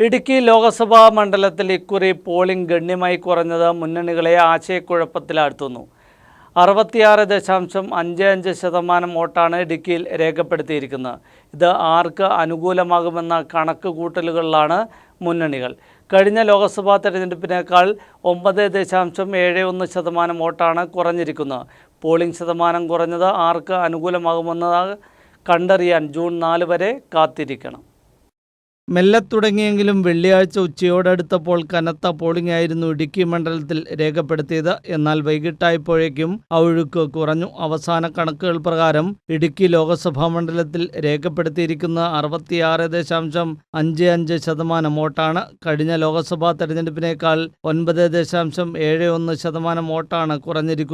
ഇടുക്കി ലോക്സഭാ മണ്ഡലത്തിൽ ഇക്കുറി പോളിംഗ് ഗണ്യമായി കുറഞ്ഞത് മുന്നണികളെ ആശയക്കുഴപ്പത്തിലാഴ്ത്തുന്നു. അറുപത്തിയാറ് ദശാംശം അഞ്ച് അഞ്ച് ശതമാനം വോട്ടാണ് ഇടുക്കിയിൽ രേഖപ്പെടുത്തിയിരിക്കുന്നത്. ഇത് ആർക്ക് അനുകൂലമാകുമെന്ന കണക്ക് കൂട്ടലുകളിലാണ് മുന്നണികൾ. കഴിഞ്ഞ ലോക്സഭാ തെരഞ്ഞെടുപ്പിനേക്കാൾ ഒമ്പത് ദശാംശം ഏഴ് ഒന്ന് ശതമാനം വോട്ടാണ് കുറഞ്ഞിരിക്കുന്നത്. പോളിംഗ് ശതമാനം കുറഞ്ഞത് ആർക്ക് അനുകൂലമാകുമെന്നത് കണ്ടറിയാൻ ജൂൺ നാല് വരെ കാത്തിരിക്കണം. മെല്ലെ തുടങ്ങിയെങ്കിലും വെള്ളിയാഴ്ച ഉച്ചയോടടുത്തപ്പോൾ കനത്ത പോളിംഗ് ആയിരുന്നു ഇടുക്കി മണ്ഡലത്തിൽ രേഖപ്പെടുത്തിയത്. എന്നാൽ വൈകിട്ടായപ്പോഴേക്കും ആ ഒഴുക്ക് കുറഞ്ഞു. അവസാന കണക്കുകൾ പ്രകാരം ഇടുക്കി ലോക്സഭാ മണ്ഡലത്തിൽ രേഖപ്പെടുത്തിയിരിക്കുന്ന അറുപത്തിയാറ് ദശാംശം അഞ്ച് അഞ്ച് ശതമാനം വോട്ടാണ്. കഴിഞ്ഞ ലോക്സഭാ തെരഞ്ഞെടുപ്പിനേക്കാൾ ഒൻപത് ദശാംശം ഏഴ് ഒന്ന് ശതമാനം വോട്ടാണ് കുറഞ്ഞിരിക്കുന്നത്.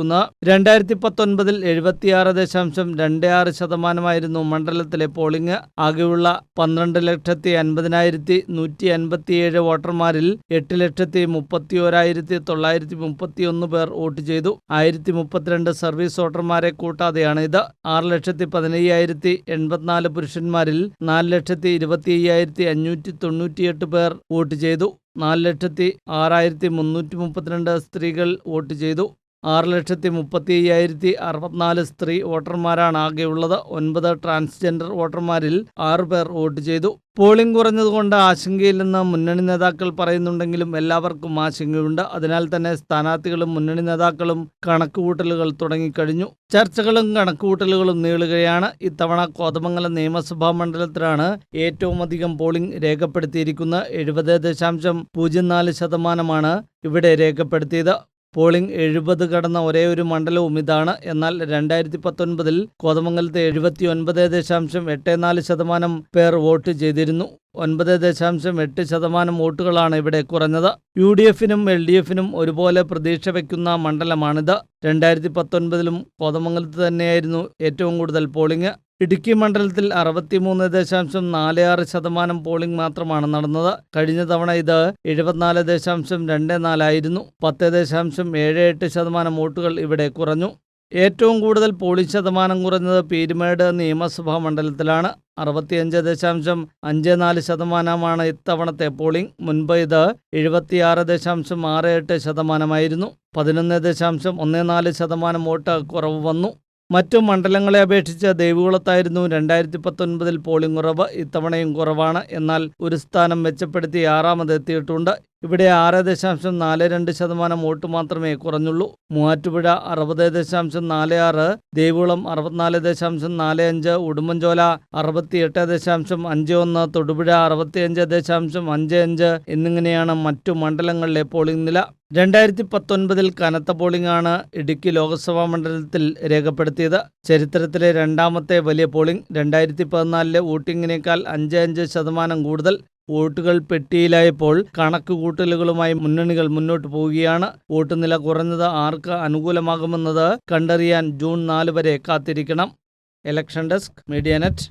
രണ്ടായിരത്തി പത്തൊൻപതിൽ എഴുപത്തിയാറ് ദശാംശം രണ്ട് ആറ് ശതമാനമായിരുന്നു മണ്ഡലത്തിലെ പോളിംഗ് ആകെയുള്ള പന്ത്രണ്ട് ലക്ഷത്തി അൻപതിനായിരത്തി നൂറ്റി അൻപത്തിയേഴ് വോട്ടർമാരിൽ എട്ട് ലക്ഷത്തി മുപ്പത്തി ഓരായിരത്തി തൊള്ളായിരത്തി മുപ്പത്തി ഒന്ന് പേർ വോട്ട് ചെയ്തു. ആയിരത്തി മുപ്പത്തിരണ്ട് സർവീസ് വോട്ടർമാരെ കൂട്ടാതെയാണ് ഇത്. ആറ് ലക്ഷത്തി പതിനയ്യായിരത്തി എൺപത്തിനാല് പുരുഷന്മാരിൽ നാല് ലക്ഷത്തി ഇരുപത്തി അയ്യായിരത്തി അഞ്ഞൂറ്റി തൊണ്ണൂറ്റിയെട്ട് പേർ വോട്ട് ചെയ്തു. നാല് ലക്ഷത്തി ആറായിരത്തി മുന്നൂറ്റി മുപ്പത്തിരണ്ട് സ്ത്രീകൾ വോട്ട് ചെയ്തു. ആറ് ലക്ഷത്തി മുപ്പത്തി അയ്യായിരത്തി അറുപത്തിനാല് സ്ത്രീ വോട്ടർമാരാണ് ആകെയുള്ളത്. ഒൻപത് ട്രാൻസ്ജെൻഡർ വോട്ടർമാരിൽ ആറു പേർ വോട്ട് ചെയ്തു. പോളിംഗ് കുറഞ്ഞതുകൊണ്ട് ആശങ്കയില്ലെന്ന് മുന്നണി നേതാക്കൾ പറയുന്നുണ്ടെങ്കിലും എല്ലാവർക്കും ആശങ്കയുണ്ട്. അതിനാൽ തന്നെ സ്ഥാനാർത്ഥികളും മുന്നണി നേതാക്കളും കണക്കുകൂട്ടലുകൾ തുടങ്ങിക്കഴിഞ്ഞു. ചർച്ചകളും കണക്കുകൂട്ടലുകളും നീളുകയാണ്. ഇത്തവണ കോതമംഗലം നിയമസഭാ മണ്ഡലത്തിലാണ് ഏറ്റവും അധികം പോളിംഗ് രേഖപ്പെടുത്തിയിരിക്കുന്നത്. എഴുപത് ദശാംശം പൂജ്യം നാല് ശതമാനമാണ് ഇവിടെ രേഖപ്പെടുത്തിയത്. പോളിംഗ് എഴുപത് കടന്ന ഒരേ ഒരു മണ്ഡലവും ഇതാണ്. എന്നാൽ രണ്ടായിരത്തി പത്തൊൻപതിൽ കോതമംഗലത്ത് എഴുപത്തി ഒൻപത് ദശാംശം എട്ട് നാല് ശതമാനം പേർ വോട്ട് ചെയ്തിരുന്നു. ഒൻപത് ദശാംശം എട്ട് ശതമാനം വോട്ടുകളാണ് ഇവിടെ കുറഞ്ഞത്. യു ഡി എഫിനും എൽ ഡി എഫിനും ഒരുപോലെ പ്രതീക്ഷ വയ്ക്കുന്ന മണ്ഡലമാണിത്. രണ്ടായിരത്തി പത്തൊൻപതിലും കോതമംഗലത്ത് തന്നെയായിരുന്നു ഏറ്റവും കൂടുതൽ പോളിംഗ്. ഇടുക്കി മണ്ഡലത്തിൽ അറുപത്തിമൂന്ന് ദശാംശം നാല് ആറ് ശതമാനം പോളിംഗ് മാത്രമാണ് നടന്നത്. കഴിഞ്ഞ തവണ ഇത് എഴുപത്തിനാല് ദശാംശം രണ്ട് നാലായിരുന്നു പത്ത് ദശാംശം ഏഴ് എട്ട് ശതമാനം വോട്ടുകൾ ഇവിടെ കുറഞ്ഞു. ഏറ്റവും കൂടുതൽ പോളിംഗ് ശതമാനം കുറഞ്ഞത് പീരുമേട് നിയമസഭാ മണ്ഡലത്തിലാണ്. അറുപത്തിയഞ്ച് ദശാംശം അഞ്ച് നാല് ശതമാനമാണ് ഇത്തവണത്തെ പോളിംഗ് മുൻപ് ഇത് എഴുപത്തിയാറ് ദശാംശം ആറ് എട്ട് ശതമാനമായിരുന്നു. പതിനൊന്ന് ദശാംശം ഒന്ന് നാല് ശതമാനം വോട്ട് കുറവ് വന്നു. മറ്റു മണ്ഡലങ്ങളെ അപേക്ഷിച്ച് ദേവികുളത്തായിരുന്നു രണ്ടായിരത്തി പത്തൊൻപതിൽ പോളിംഗ് കുറവ്. ഇത്തവണയും കുറവാണ്. എന്നാൽ ഒരു സ്ഥാനം മെച്ചപ്പെടുത്തി ആറാമതെത്തിയിട്ടുണ്ട് ഇവിടെ ആറ് ദശാംശം നാല് രണ്ട് ശതമാനം വോട്ട് മാത്രമേ കുറഞ്ഞുള്ളൂ. മൂവാറ്റുപുഴ അറുപത് ദശാംശം നാല് ആറ് ദേവികുളം അറുപത്തിനാല് ദശാംശം നാല് അഞ്ച് ഉടുമ്പൻചോല അറുപത്തിയെട്ട് ദശാംശം അഞ്ച് ഒന്ന് തൊടുപുഴ അറുപത്തിയഞ്ച് ദശാംശം അഞ്ച് അഞ്ച് എന്നിങ്ങനെയാണ് മറ്റു മണ്ഡലങ്ങളിലെ പോളിംഗ് നില. രണ്ടായിരത്തി പത്തൊൻപതിൽ കനത്ത പോളിംഗാണ് ഇടുക്കി ലോക്സഭാ മണ്ഡലത്തിൽ രേഖപ്പെടുത്തിയത്. ചരിത്രത്തിലെ രണ്ടാമത്തെ വലിയ പോളിംഗ് രണ്ടായിരത്തി പതിനാലിലെ വോട്ടിങ്ങിനേക്കാൾ അഞ്ച് അഞ്ച് ശതമാനം കൂടുതൽ വോട്ടുകൾ പെട്ടിയിലായപ്പോൾ കണക്കുകൂട്ടലുകളുമായി മുന്നണികൾ മുന്നോട്ട് പോവുകയാണ്. വോട്ട് നില കുറഞ്ഞത് ആർക്ക് അനുകൂലമാകുമെന്നത് കണ്ടറിയാൻ ജൂൺ നാല് വരെ കാത്തിരിക്കണം. Election desk media net.